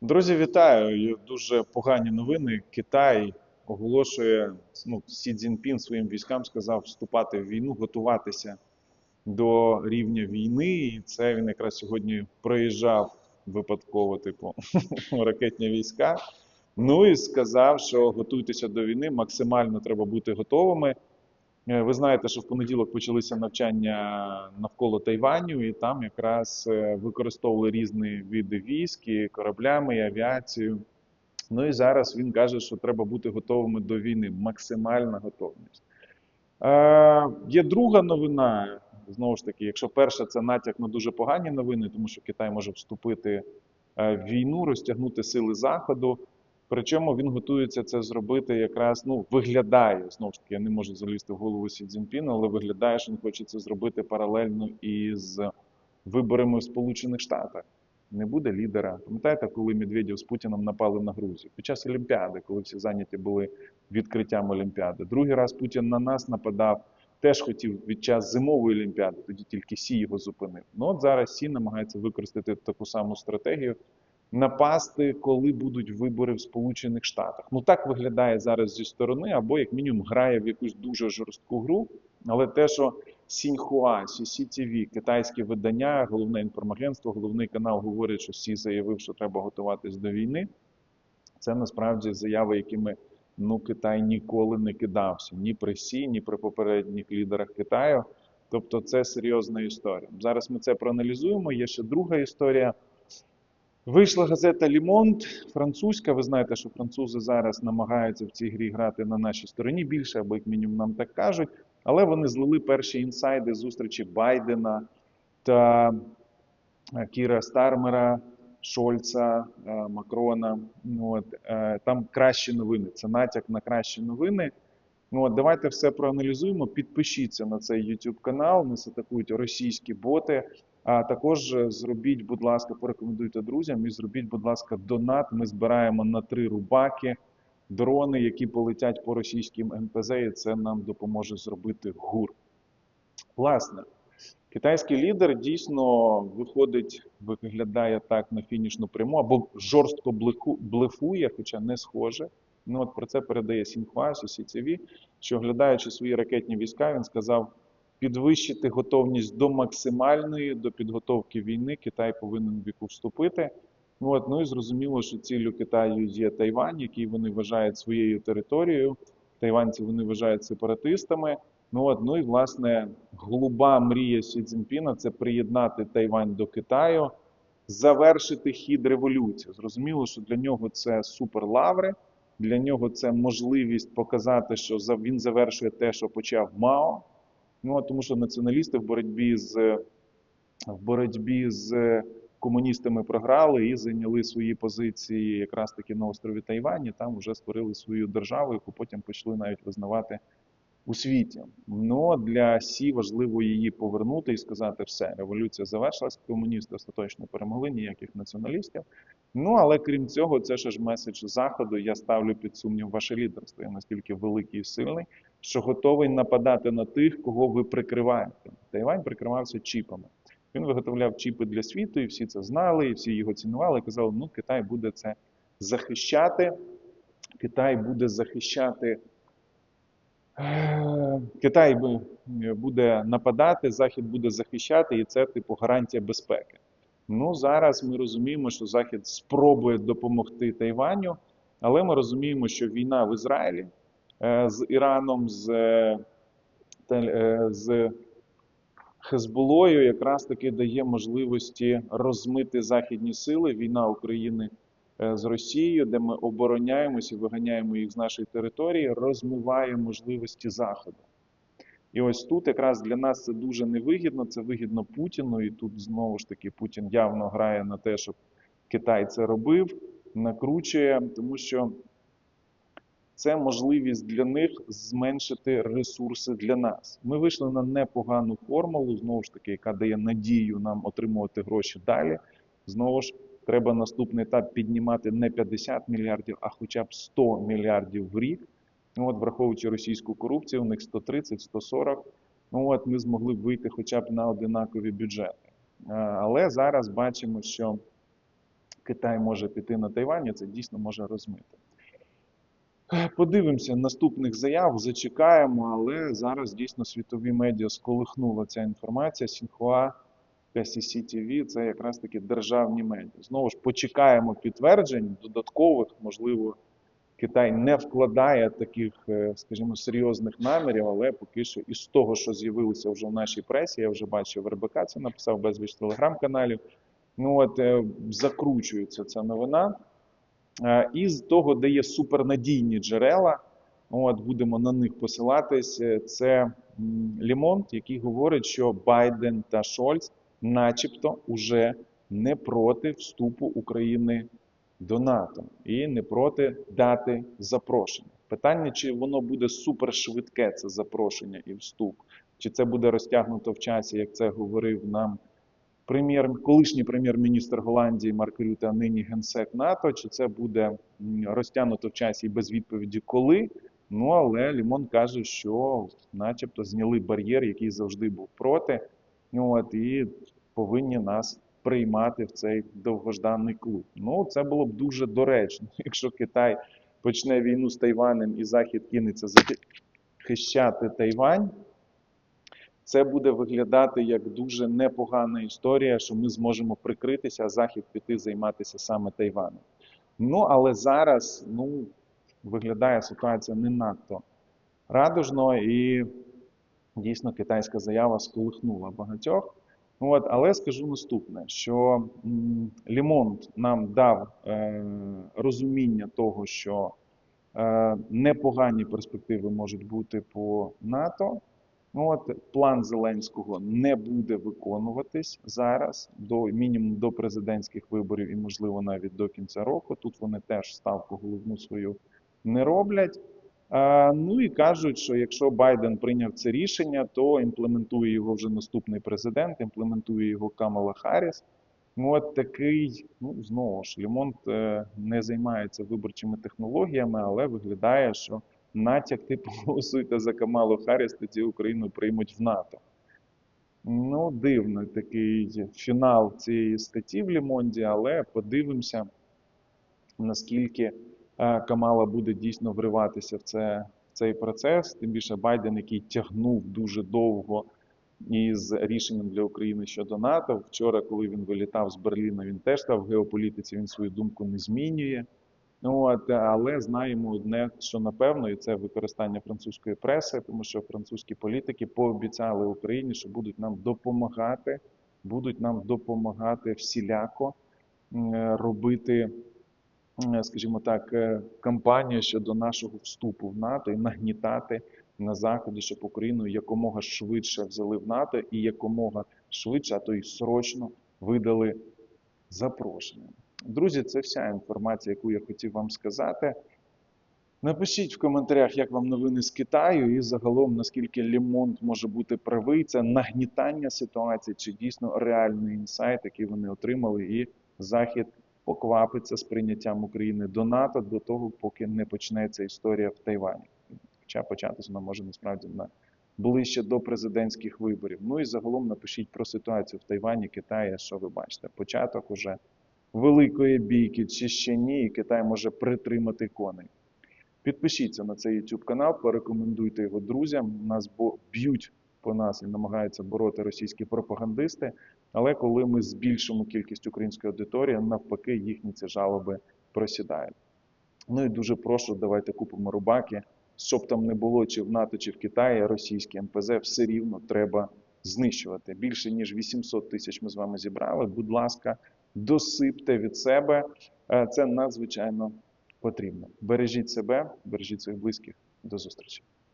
Друзі, вітаю! Дуже погані новини. Китай оголошує, ну, Сі Цзіньпін своїм військам сказав вступати в війну, готуватися до рівня війни. І це він якраз сьогодні проїжджав випадково, типу, ракетні війська. Ну і сказав, що готуйтеся до війни, максимально треба бути готовими. Е, Ви знаєте, що в понеділок почалися навчання навколо Тайваню, і там якраз е, використовували різні види військ, і кораблями, і авіацію. Ну і зараз він каже, що треба бути готовими до війни, максимальна готовність. Е, є друга новина. Знову ж таки, якщо перша це натяк на дуже погані новини, тому що Китай може вступити е, в війну, розтягнути сили Заходу. Причому він готується це зробити якраз, ну, виглядає, знову ж таки, я не можу залізти в голову Сі Цзіньпіна, але виглядає, що він хоче це зробити паралельно із виборами в Сполучених Штатах. Не буде лідера. Пам'ятаєте, коли Медведєв з Путіном напали на Грузію? Під час Олімпіади, коли всі зайняті були відкриттям Олімпіади. Другий раз Путін на нас нападав, теж хотів від час зимової Олімпіади, тоді тільки Сі його зупинив. Ну от зараз Сі намагається використати таку саму стратегію напасти, коли будуть вибори в Сполучених Штатах. Ну так виглядає зараз зі сторони, або як мінімум грає в якусь дуже жорстку гру. Але те, що Сіньхуа, CCTV, китайське видання, головне інформагентство, головний канал говорять, що Сі заявив, що треба готуватись до війни. Це насправді заяви, якими ну, Китай ніколи не кидався ні при Сі, ні при попередніх лідерах Китаю. Тобто це серйозна історія. Зараз ми це проаналізуємо. Є ще друга історія. Вийшла газета Лімонт, французька. Ви знаєте, що французи зараз намагаються в цій грі грати на нашій стороні більше, або як мінімум нам так кажуть. Але вони злили перші інсайди зустрічі Байдена та е, Кіра Стармера, Шольца, е, Макрона. Ну, От, е, там кращі новини. Це натяк на кращі новини. Ну, от, давайте все проаналізуємо. Підпишіться на цей YouTube канал, нас атакують російські боти. А також е, зробіть, будь ласка, порекомендуйте друзям і зробіть, будь ласка, донат. Ми збираємо на три рубаки дрони, які полетять по російським НПЗ, і це нам допоможе зробити ГУР. Власне, китайський лідер дійсно виходить, виглядає так на фінішну пряму, або жорстко блефує, хоча не схоже. Ну от про це передає Сінхуа, CCTV, що оглядаючи свої ракетні війська, він сказав підвищити готовність до максимальної, до підготовки війни. Китай повинен в віку вступити. От, ну і зрозуміло, що ціллю Китаю є Тайвань, який вони вважають своєю територією. Тайванці вони вважають сепаратистами. Ну от, ну і власне голуба мрія Сі Цзіньпіна – це приєднати Тайвань до Китаю, завершити хід революції. Зрозуміло, що для нього це суперлаври, для нього це можливість показати, що він завершує те, що почав Мао. Ну, от тому що націоналісти в боротьбі з в боротьбі з комуністами програли і зайняли свої позиції якраз таки на острові Тайвані. Там вже створили свою державу, яку потім почали навіть визнавати у світі. Ну для Сі важливо її повернути і сказати, все, революція завершилась, комуністи остаточно перемогли, ніяких націоналістів. Ну але крім цього, це ж меседж заходу. Я ставлю під сумнів ваше лідерство. Я настільки великий і сильний, що готовий нападати на тих, кого ви прикриваєте. Тайвань прикривався чіпами. Він виготовляв чіпи для світу, і всі це знали, і всі його цінували. І казали, ну Китай буде це захищати. Китай буде захищати. Е, Китай буде нападати, Захід буде захищати, і це типу гарантія безпеки. Ну зараз ми розуміємо, що Захід спробує допомогти Тайваню, але ми розуміємо, що війна в Ізраїлі з Іраном, з, е, е, з Хезболою якраз таки дає можливості розмити західні сили. Війна України е, з Росією, де ми обороняємося, виганяємо їх з нашої території, розмиває можливості Заходу. І ось тут якраз для нас це дуже невигідно, це вигідно Путіну, і тут знову ж таки Путін явно грає на те, щоб Китай це робив, накручує, тому що це можливість для них зменшити ресурси для нас. Ми вийшли на непогану формулу, знову ж таки, яка дає надію нам отримувати гроші далі. Знову ж треба наступний етап піднімати не 50 мільярдів, а хоча б 100 мільярдів в рік. Ну, от, враховуючи російську корупцію, у них 130-140. Ну от ми змогли б вийти хоча б на одинакові бюджети. Е, Але зараз бачимо, що Китай може піти на Тайвань, і це дійсно може розмити. Подивимося наступних заяв, зачекаємо, але зараз дійсно світові медіа сколихнула ця інформація. Сінхуа, KCCTV – це якраз таки державні медіа. Знову ж почекаємо підтверджень додаткових, можливо, Китай не вкладає таких, е, скажімо, серйозних намірів, але поки що із того, що з'явилося вже в нашій пресі, я вже бачив РБК, це написав безліч телеграм-каналів. Ну от е, закручується ця новина. Е, Із того, де є супернадійні джерела, от будемо на них посилатись. е, Це Лімонт, який говорить, що Байден та Шольц, начебто, уже не проти вступу України до НАТО і не проти дати запрошення. Питання, чи воно буде супершвидке, це запрошення і вступ, чи це буде розтягнуто в часі, як це говорив нам прем'єр, колишній прем'єр-міністр Голландії Марк Рюте, нині генсек НАТО, чи це буде розтягнуто в часі і без відповіді коли. Ну але Лімон каже, що начебто зняли бар'єр, який завжди був проти. Ну, От, і повинні нас приймати в цей довгожданий клуб. Ну, це було б дуже доречно, якщо Китай почне війну з Тайванем і Захід кинеться захищати Тайвань. Це буде виглядати як дуже непогана історія, що ми зможемо прикритися, а Захід піти займатися саме Тайваном. Ну, але зараз ну, виглядає ситуація не надто радужно, і дійсно китайська заява сколихнула багатьох. От, але скажу наступне: що Лімонт нам дав е, розуміння того, що е, непогані перспективи можуть бути по НАТО. Ну, от, план Зеленського не буде виконуватись зараз, до мінімум до президентських виборів і, можливо, навіть до кінця року. Тут вони теж ставку головну свою не роблять. А, ну і кажуть, що якщо Байден прийняв це рішення, то імплементує його вже наступний президент, імплементує його Камала Харріс. Ну, от такий, ну знову ж, Лімонт е, не займається виборчими технологіями, але виглядає, що натяк типу голосуйте за Камалу Харріс, тоді Україну приймуть в НАТО. Ну, дивний такий фінал цієї статті в Лімонді, але подивимося, наскільки е, Камала буде дійсно вриватися в, це, цей процес. Тим більше Байден, який тягнув дуже довго із рішенням для України щодо НАТО. Вчора, коли він вилітав з Берліна, він теж став в геополітиці, він свою думку не змінює. Ну, От, але знаємо одне, що напевно, і це використання французької преси, тому що французькі політики пообіцяли Україні, що будуть нам допомагати, будуть нам допомагати всіляко е, робити, скажімо так, е, кампанію щодо нашого вступу в НАТО і нагнітати на заході, щоб Україну якомога швидше взяли в НАТО і якомога швидше, а то й срочно видали запрошення. Друзі, це вся інформація, яку я хотів вам сказати. Напишіть в коментарях, як вам новини з Китаю, і загалом наскільки Лімонт може бути правий. Це нагнітання ситуації, чи дійсно реальний інсайт, який вони отримали, і Захід поквапиться з прийняттям України до НАТО до того, поки не почнеться історія в Тайвані. Хоча початися вона може насправді на ближче до президентських виборів. Ну і загалом напишіть про ситуацію в Тайвані, Китаї, що ви бачите. Початок уже великої бійки, чи ще ні, і Китай може притримати коней. Підпишіться на цей YouTube канал, порекомендуйте його друзям. Нас б'ють по нас і намагаються бороти російські пропагандисти. Але коли ми збільшимо кількість української аудиторії, навпаки, їхні ці жалоби просідають. Ну і дуже прошу, давайте купимо рубаки. Щоб там не було чи в НАТО, чи в Китаї, російські МПЗ все рівно треба знищувати. Більше ніж 800 тисяч ми з вами зібрали. Будь ласка, досипте від себе. Е, Це надзвичайно потрібно. Бережіть себе, бережіть своїх близьких. До зустрічі.